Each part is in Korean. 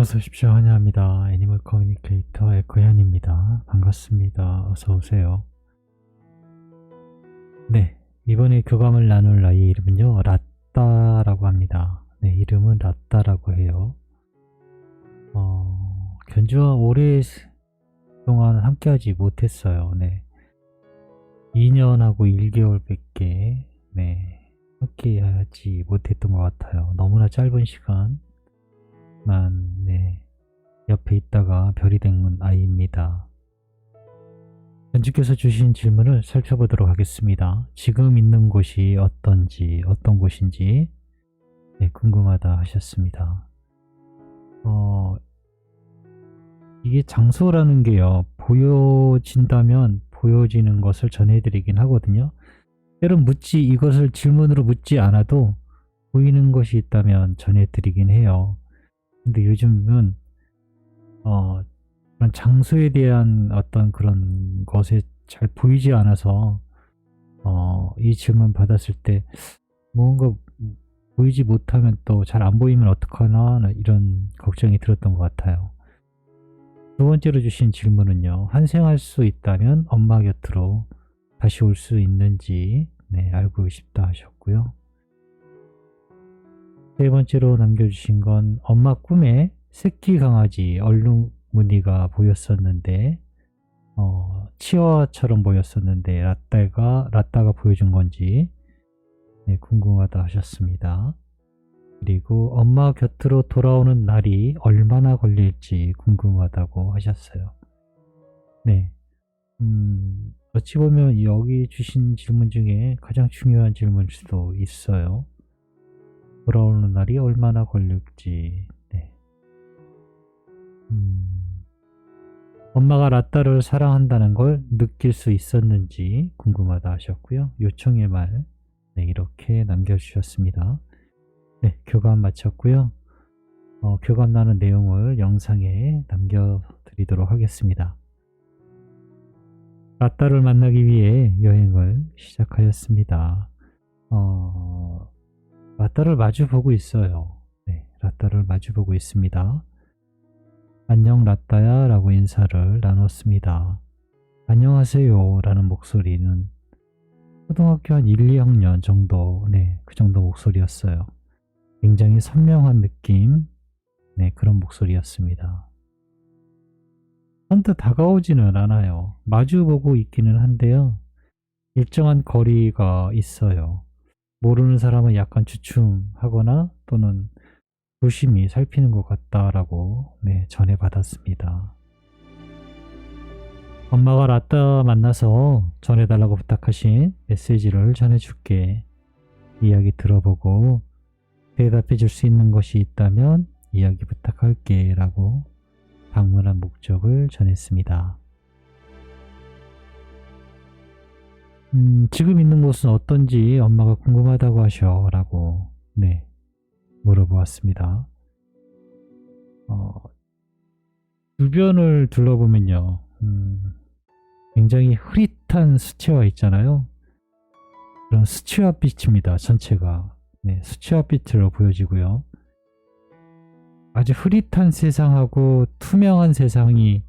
어서 오십시오. 환영합니다. 애니멀 커뮤니케이터 에코현입니다. 반갑습니다. 어서 오세요. 네, 이번에 교감을 나눌 아이의 이름은요, 라따라고 합니다. 네, 이름은 라따라고 해요. 어, 견주와 오랫동안 함께하지 못했어요. 네. 2년하고 1개월밖에, 네, 함께하지 못했던 것 같아요. 너무나 짧은 시간, 만, 네, 옆에 있다가 별이 된 아이입니다. 연주께서 주신 질문을 살펴보도록 하겠습니다. 지금 있는 곳이 어떤지, 어떤 곳인지, 네, 궁금하다 하셨습니다. 어, 이게 장소라는 게요, 보여진다면 보여지는 것을 전해드리긴 하거든요. 때론 묻지, 이것을 질문으로 묻지 않아도 보이는 것이 있다면 전해드리긴 해요. 근데 요즘은 어 그런 장소에 대한 어떤 그런 것에 잘 보이지 않아서 어 이 질문 받았을 때 뭔가 보이지 못하면 또 잘 안 보이면 어떡하나 이런 걱정이 들었던 것 같아요. 두 번째로 주신 질문은요. 환생할 수 있다면 엄마 곁으로 다시 올 수 있는지 네, 알고 싶다 하셨고요. 세 번째로 남겨주신 건 엄마 꿈에 새끼 강아지 얼룩무늬가 보였었는데 어, 치와처럼 보였었는데 라따가 라따가 보여준 건지 네, 궁금하다 하셨습니다. 그리고 엄마 곁으로 돌아오는 날이 얼마나 걸릴지 궁금하다고 하셨어요. 네. 음, 어찌 보면 여기 주신 질문 중에 가장 중요한 질문일 수도 있어요. 돌아오는 날이 얼마나 걸릴지. 네. 음, 엄마가 라따를 사랑한다는 걸 느낄 수 있었는지 궁금하다 하셨고요. 요청의 말 네, 이렇게 남겨주셨습니다. 네, 교감 마쳤고요. 어, 교감 나눈 내용을 영상에 남겨드리도록 하겠습니다. 라따를 만나기 위해 여행을 시작하였습니다. 어, 라따를 마주보고 있어요. 네, 라따를 마주보고 있습니다. 안녕 라따야 라고 인사를 나눴습니다. 안녕하세요 라는 목소리는 초등학교 한 1, 2학년 정도, 네, 그 정도 목소리였어요. 굉장히 선명한 느낌, 네, 그런 목소리였습니다. 선뜻 다가오지는 않아요. 마주보고 있기는 한데요. 일정한 거리가 있어요. 모르는 사람은 약간 주춤하거나 또는 조심히 살피는 것 같다라고 네, 전해받았습니다. 엄마가 라따 만나서 전해달라고 부탁하신 메시지를 전해줄게. 이야기 들어보고 대답해 줄 수 있는 것이 있다면 이야기 부탁할게 라고 방문한 목적을 전했습니다. 음, 지금 있는 곳은 어떤지 엄마가 궁금하다고 하셔 라고 네 물어보았습니다. 어, 주변을 둘러보면요 음, 굉장히 흐릿한 수채화 있잖아요. 그런 수채화 빛입니다. 전체가 네, 수채화 빛으로 보여지고요. 아주 흐릿한 세상하고 투명한 세상이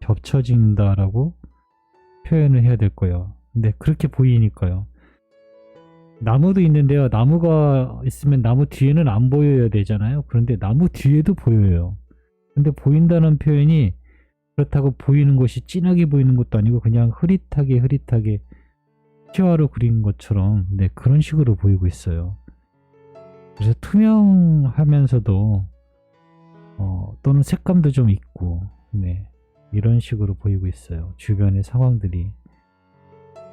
겹쳐진다라고 표현을 해야 될 거예요. 근데 그렇게 보이니까요. 나무도 있는데요. 나무가 있으면 나무 뒤에는 안 보여야 되잖아요. 그런데 나무 뒤에도 보여요. 근데 보인다는 표현이 그렇다고 보이는 것이 진하게 보이는 것도 아니고 그냥 흐릿하게 흐릿하게 시화로 그린 것처럼 네, 그런 식으로 보이고 있어요. 그래서 투명하면서도 어, 또는 색감도 좀 있고 네, 이런 식으로 보이고 있어요. 주변의 상황들이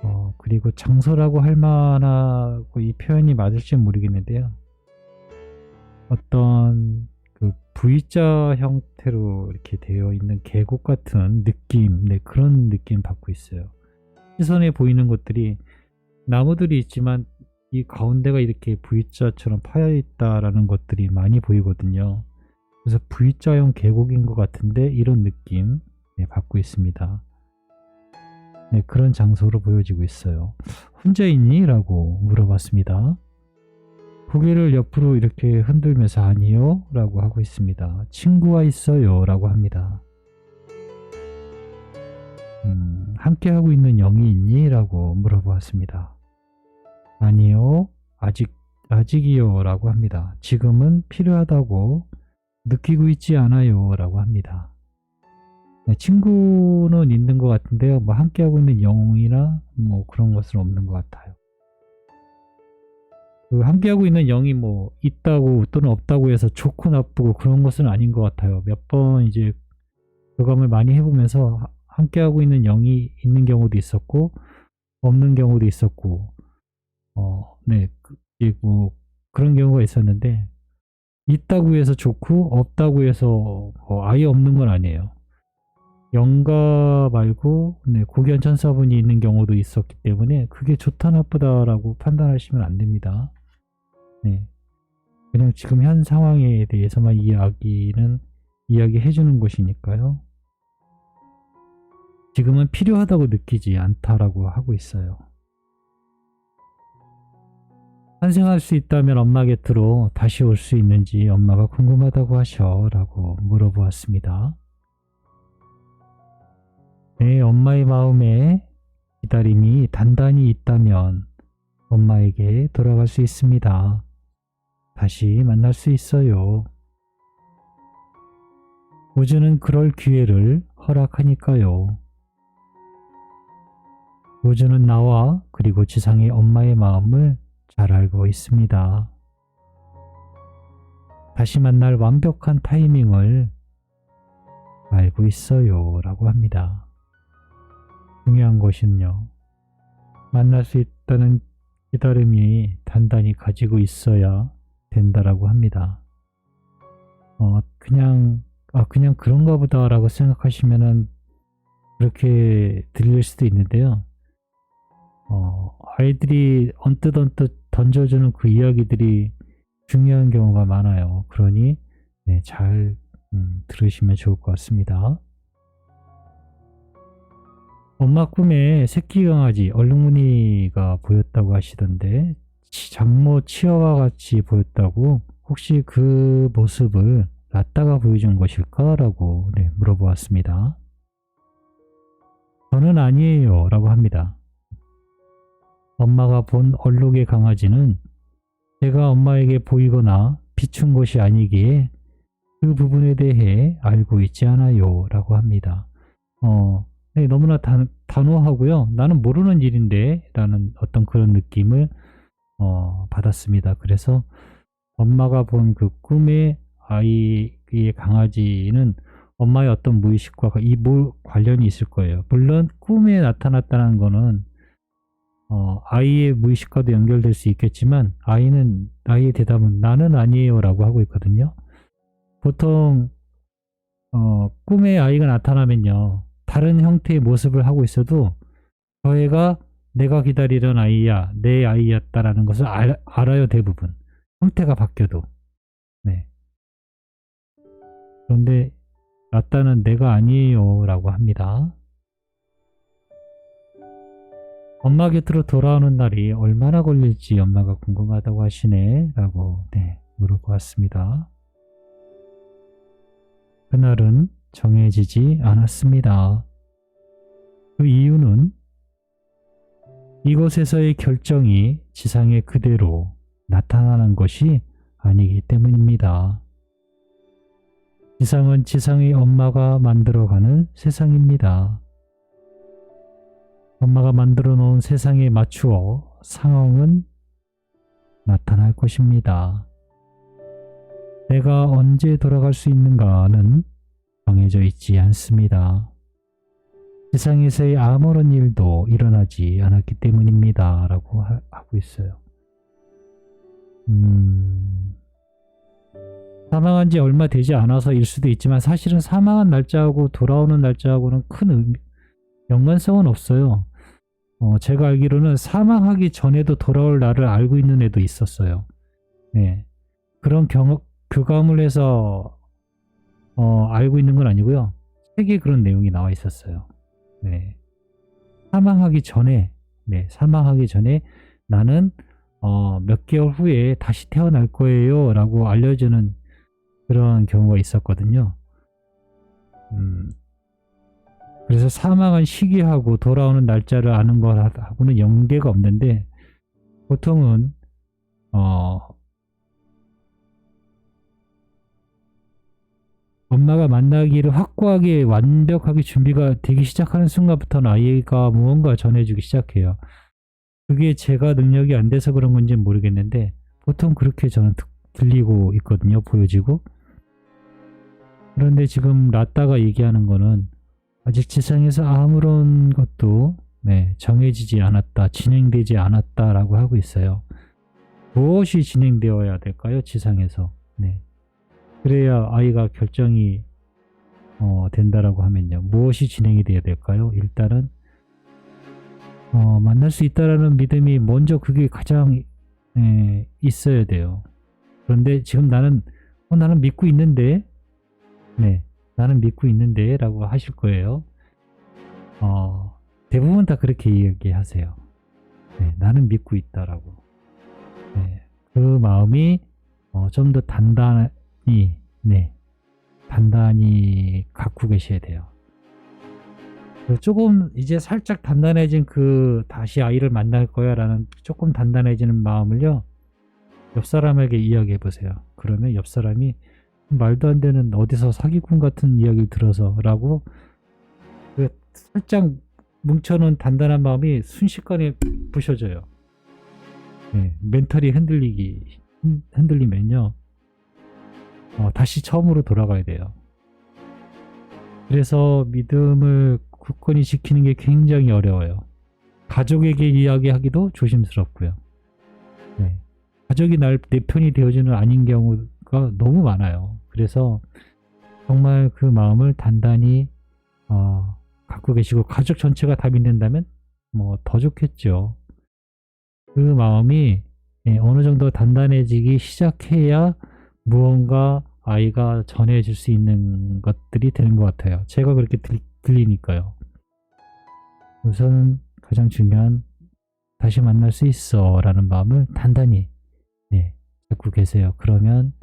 어, 그리고 장소라고 할 만하고 이 표현이 맞을지 모르겠는데요. 어떤 그 V자 형태로 이렇게 되어 있는 계곡 같은 느낌, 네, 그런 느낌 받고 있어요. 시선에 보이는 것들이 나무들이 있지만 이 가운데가 이렇게 V자처럼 파여 있다라는 것들이 많이 보이거든요. 그래서 V자형 계곡인 것 같은데 이런 느낌 네, 받고 있습니다. 네, 그런 장소로 보여지고 있어요. 혼자 있니? 라고 물어봤습니다. 고개를 옆으로 이렇게 흔들면서 아니요 라고 하고 있습니다. 친구가 있어요 라고 합니다. 음, 함께하고 있는 영이 있니? 라고 물어보았습니다. 아니요, 아직, 아직이요 라고 합니다. 지금은 필요하다고 느끼고 있지 않아요 라고 합니다. 네, 친구는 있는 것 같은데요. 뭐 함께 하고 있는 영이나 뭐 그런 것은 없는 것 같아요. 그 함께 하고 있는 영이 뭐 있다고 또는 없다고 해서 좋고 나쁘고 그런 것은 아닌 것 같아요. 몇 번 이제 교감을 많이 해보면서 하- 함께 하고 있는 영이 있는 경우도 있었고 없는 경우도 있었고 어, 네, 그- 이뭐 그런 경우가 있었는데 있다고 해서 좋고 없다고 해서 어, 아예 없는 건 아니에요. 영가 말고 네, 고견 천사분이 있는 경우도 있었기 때문에 그게 좋다 나쁘다라고 판단하시면 안 됩니다. 네. 그냥 지금 현 상황에 대해서만 이야기는 이야기해 주는 것이니까요. 지금은 필요하다고 느끼지 않다라고 하고 있어요. 환생할 수 있다면 엄마 곁으로 다시 올 수 있는지 엄마가 궁금하다고 하셔 라고 물어보았습니다. 내 엄마의 마음에 기다림이 단단히 있다면 엄마에게 돌아갈 수 있습니다. 다시 만날 수 있어요. 우주는 그럴 기회를 허락하니까요. 우주는 나와 그리고 지상의 엄마의 마음을 잘 알고 있습니다. 다시 만날 완벽한 타이밍을 알고 있어요. 라고 합니다. 중요한 것은요. 만날 수 있다는 기다림이 단단히 가지고 있어야 된다라고 합니다. 어, 그냥, 아, 그냥 그런가 보다라고 생각하시면은 그렇게 들릴 수도 있는데요. 어, 아이들이 언뜻 언뜻 던져주는 그 이야기들이 중요한 경우가 많아요. 그러니, 네, 잘, 음, 들으시면 좋을 것 같습니다. 엄마 꿈에 새끼 강아지 얼룩무늬가 보였다고 하시던데 치- 장모 치어와 같이 보였다고 혹시 그 모습을 라따가 보여준 것일까라고 네, 물어보았습니다. 저는 아니에요 라고 합니다. 엄마가 본 얼룩의 강아지는 제가 엄마에게 보이거나 비춘 것이 아니기에 그 부분에 대해 알고 있지 않아요 라고 합니다. 어, 네, 너무나 단, 단호하고요. 나는 모르는 일인데 라는 어떤 그런 느낌을 어, 받았습니다. 그래서 엄마가 본 그 꿈의 아이의 강아지는 엄마의 어떤 무의식과 이 뭐 관련이 있을 거예요. 물론 꿈에 나타났다는 거는 어, 아이의 무의식과도 연결될 수 있겠지만 아이는 아이의 대답은 나는 아니에요라고 하고 있거든요. 보통 어, 꿈에 아이가 나타나면요. 다른 형태의 모습을 하고 있어도 저 애가 내가 기다리던 아이야, 내 아이였다라는 것을 알, 알아요, 대부분. 형태가 바뀌어도. 네. 그런데 라따는 내가 아니에요 라고 합니다. 엄마 곁으로 돌아오는 날이 얼마나 걸릴지 엄마가 궁금하다고 하시네 라고 네, 물어보았습니다. 그날은 정해지지 않았습니다. 그 이유는 이곳에서의 결정이 지상에 그대로 나타나는 것이 아니기 때문입니다. 지상은 지상의 엄마가 만들어가는 세상입니다. 엄마가 만들어 놓은 세상에 맞추어 상황은 나타날 것입니다. 내가 언제 돌아갈 수 있는가는 정해져 있지 않습니다. 세상에서의 아무런 일도 일어나지 않았기 때문입니다. 라고 하, 고 있어요. 음, 사망한 지 얼마 되지 않아서 일 수도 있지만 사실은 사망한 날짜하고 돌아오는 날짜하고는 큰 의미, 연관성은 없어요. 어, 제가 알기로는 사망하기 전에도 돌아올 날을 알고 있는 애도 있었어요. 네. 그런 경, 교감을 해서 어, 알고 있는 건 아니고요. 책에 그런 내용이 나와 있었어요. 네. 사망하기 전에, 네, 사망하기 전에 나는 어, 몇 개월 후에 다시 태어날 거예요 라고 알려주는 그런 경우가 있었거든요. 음, 그래서 사망한 시기하고 돌아오는 날짜를 아는 거하고는 연계가 없는데 보통은 어, 엄마가 만나기를 확고하게 완벽하게 준비가 되기 시작하는 순간부터는 아이가 무언가 전해주기 시작해요. 그게 제가 능력이 안 돼서 그런 건지 는 모르겠는데 보통 그렇게 저는 드- 들리고 있거든요. 보여지고. 그런데 지금 라따가 얘기하는 거는 아직 지상에서 아무런 것도 네, 정해지지 않았다, 진행되지 않았다라고 하고 있어요. 무엇이 진행되어야 될까요? 지상에서. 네. 그래야 아이가 결정이 어, 된다라고 하면요. 무엇이 진행이 돼야 될까요? 일단은 어, 만날 수 있다라는 믿음이 먼저 그게 가장 에, 있어야 돼요. 그런데 지금 나는 어, 나는 믿고 있는데, 네, 나는 믿고 있는데 라고 하실 거예요. 어, 대부분 다 그렇게 얘기하세요. 네, 나는 믿고 있다라고. 네, 그 마음이 어, 좀 더 단단 히, 네, 단단히 갖고 계셔야 돼요. 그 조금 이제 살짝 단단해진 그 다시 아이를 만날 거야 라는 조금 단단해지는 마음을요 옆 사람에게 이야기해 보세요. 그러면 옆 사람이 말도 안 되는 어디서 사기꾼 같은 이야기를 들어서 라고 그 살짝 뭉쳐놓은 단단한 마음이 순식간에 부셔져요. 네, 멘탈이 흔들리기 흔- 흔들리면요 어, 다시 처음으로 돌아가야 돼요. 그래서 믿음을 굳건히 지키는 게 굉장히 어려워요. 가족에게 이야기하기도 조심스럽고요. 네. 가족이 날 내 편이 되어주는 아닌 경우가 너무 많아요. 그래서 정말 그 마음을 단단히 어, 갖고 계시고 가족 전체가 다 믿는다면 뭐 더 좋겠죠. 그 마음이 예, 어느 정도 단단해지기 시작해야 무언가 아이가 전해줄 수 있는 것들이 되는 것 같아요. 제가 그렇게 들, 들리니까요. 우선 가장 중요한 다시 만날 수 있어 라는 마음을 단단히 네, 갖고 계세요. 그러면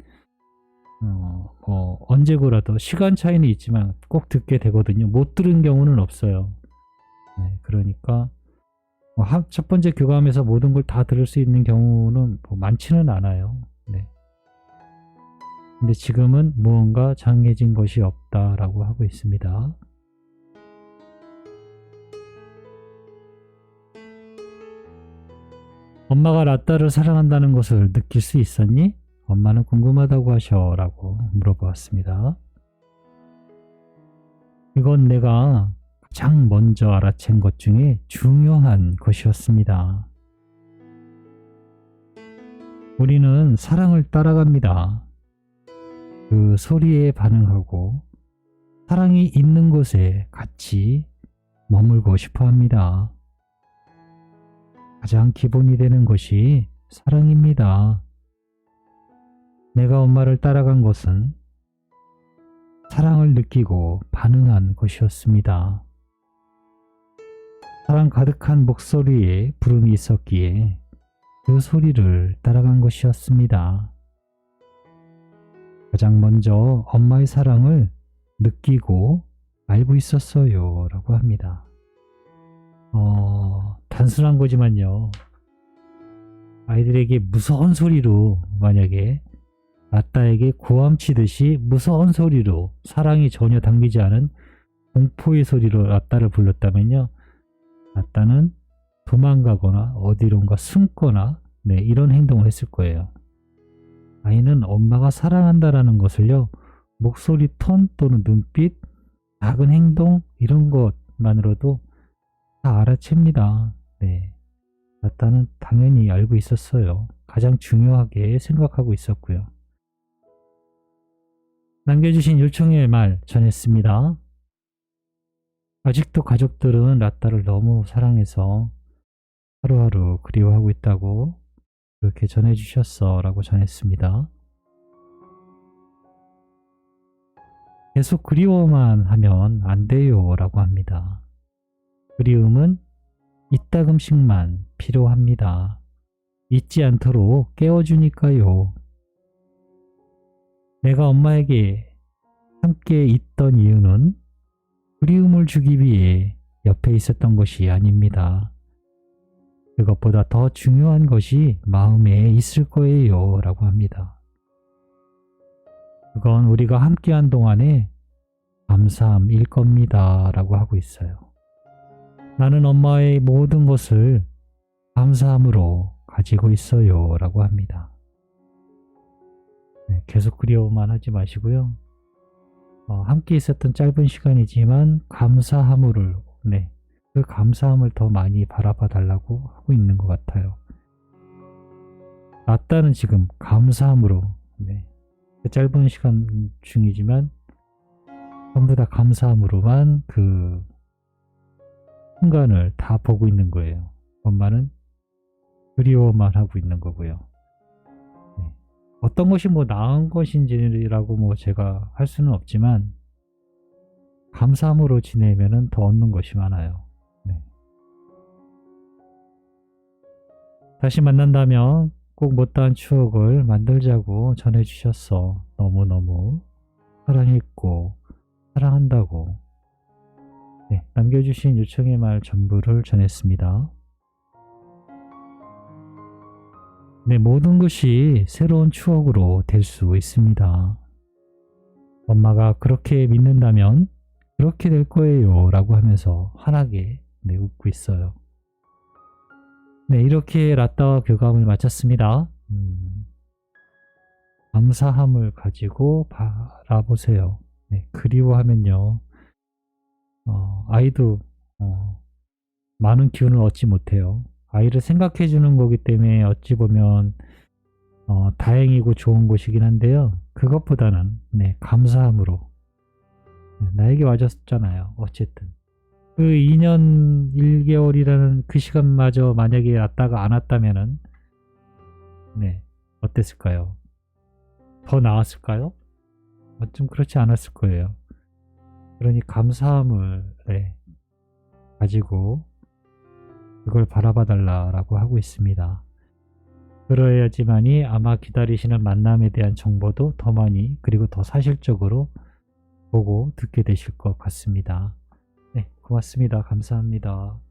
어, 뭐 언제고라도 시간 차이는 있지만 꼭 듣게 되거든요. 못 들은 경우는 없어요. 네, 그러니까 뭐 한- 첫 번째 교감에서 모든 걸 다 들을 수 있는 경우는 뭐 많지는 않아요. 네. 근데 지금은 무언가 정해진 것이 없다라고 하고 있습니다. 엄마가 라따를 사랑한다는 것을 느낄 수 있었니? 엄마는 궁금하다고 하셔 라고 물어보았습니다. 이건 내가 가장 먼저 알아챈 것 중에 중요한 것이었습니다. 우리는 사랑을 따라갑니다. 그 소리에 반응하고 사랑이 있는 곳에 같이 머물고 싶어 합니다. 가장 기본이 되는 것이 사랑입니다. 내가 엄마를 따라간 것은 사랑을 느끼고 반응한 것이었습니다. 사랑 가득한 목소리에 부름이 있었기에 그 소리를 따라간 것이었습니다. 가장 먼저 엄마의 사랑을 느끼고 알고 있었어요. 라고 합니다. 어, 단순한 거지만요. 아이들에게 무서운 소리로 만약에 아따에게 고함치듯이 무서운 소리로 사랑이 전혀 담기지 않은 공포의 소리로 아따를 불렀다면요. 아따는 도망가거나 어디론가 숨거나 네, 이런 행동을 했을 거예요. 아이는 엄마가 사랑한다라는 것을요. 목소리 톤 또는 눈빛, 작은 행동 이런 것만으로도 다 알아챕니다. 네. 아따는 당연히 알고 있었어요. 가장 중요하게 생각하고 있었고요. 남겨주신 요청의 말 전했습니다. 아직도 가족들은 라따를 너무 사랑해서 하루하루 그리워하고 있다고 그렇게 전해주셨어 라고 전했습니다. 계속 그리워만 하면 안 돼요 라고 합니다. 그리움은 이따금씩만 필요합니다. 잊지 않도록 깨워주니까요. 내가 엄마에게 함께 있던 이유는 그리움을 주기 위해 옆에 있었던 것이 아닙니다. 그것보다 더 중요한 것이 마음에 있을 거예요. 라고 합니다. 그건 우리가 함께한 동안에 감사함일 겁니다. 라고 하고 있어요. 나는 엄마의 모든 것을 감사함으로 가지고 있어요. 라고 합니다. 네, 계속 그리워만 하지 마시고요. 어, 함께 있었던 짧은 시간이지만 감사함으로 네, 그 감사함을 더 많이 바라봐 달라고 하고 있는 것 같아요. 낫다는 지금 감사함으로 네, 그 짧은 시간 중이지만 전부 다 감사함으로만 그 순간을 다 보고 있는 거예요. 엄마는 그리워만 하고 있는 거고요. 네. 어떤 것이 뭐 나은 것인지라고 뭐 제가 할 수는 없지만 감사함으로 지내면은 더 얻는 것이 많아요. 다시 만난다면 꼭 못다한 추억을 만들자고 전해주셨어. 너무너무 사랑했고 사랑한다고 네, 남겨주신 요청의 말 전부를 전했습니다. 네, 모든 것이 새로운 추억으로 될 수 있습니다. 엄마가 그렇게 믿는다면 그렇게 될 거예요. 라고 하면서 환하게 네, 웃고 있어요. 네, 이렇게 라따와 교감을 마쳤습니다. 음, 감사함을 가지고 바라보세요. 네, 그리워하면요. 어, 아이도 어, 많은 기운을 얻지 못해요. 아이를 생각해 주는 거기 때문에 어찌 보면 어, 다행이고 좋은 것이긴 한데요. 그것보다는 네, 감사함으로 네, 나에게 와줬잖아요. 어쨌든 그 2년 1개월이라는 그 시간마저 만약에 왔다가 안 왔다면은 네 어땠을까요? 더 나았을까요? 어, 좀 그렇지 않았을 거예요. 그러니 감사함을 네, 가지고 그걸 바라봐 달라라고 하고 있습니다. 그러야지만이 아마 기다리시는 만남에 대한 정보도 더 많이 그리고 더 사실적으로 보고 듣게 되실 것 같습니다. 네, 고맙습니다. 감사합니다.